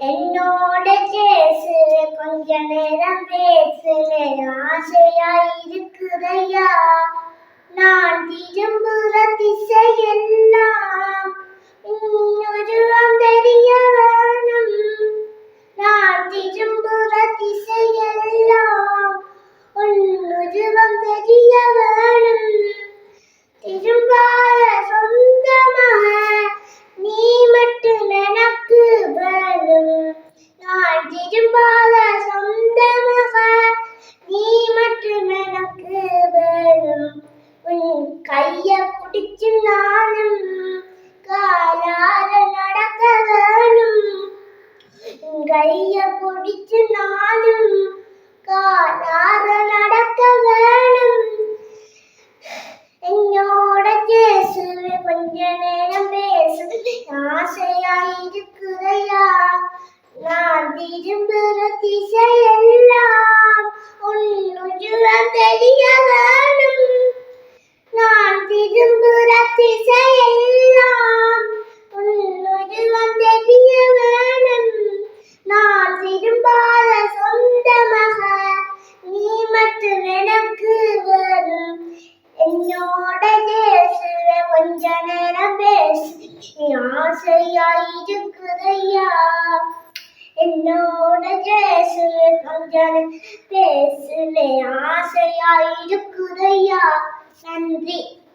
എന്നോട് കൊഞ്ച നേരം പേശയായിരിക്കുകയാണ് നാട്ടിലും പുറത്തിശയെല്ലാം നാട്ടിലും പുറത്തിശയെല്ലാം திரும்புற திசையெல்லாம் உன்னுருவம் தெரிய வேணும் நான் திரும்புற திசையெல்லாம் உன்னுருவம் தெரிய வேணும் நான் திரும்பாத சொந்தமாக நீ மட்டும் எனக்கு வேணும் என்னோட பேசுற கொஞ்ச நேரம் பேசு. ஆசையாயிருக்குதையா என்னோட பேசுற கொஞ்ச நேரம் ஆசையா இருக்குதையா? நன்றி.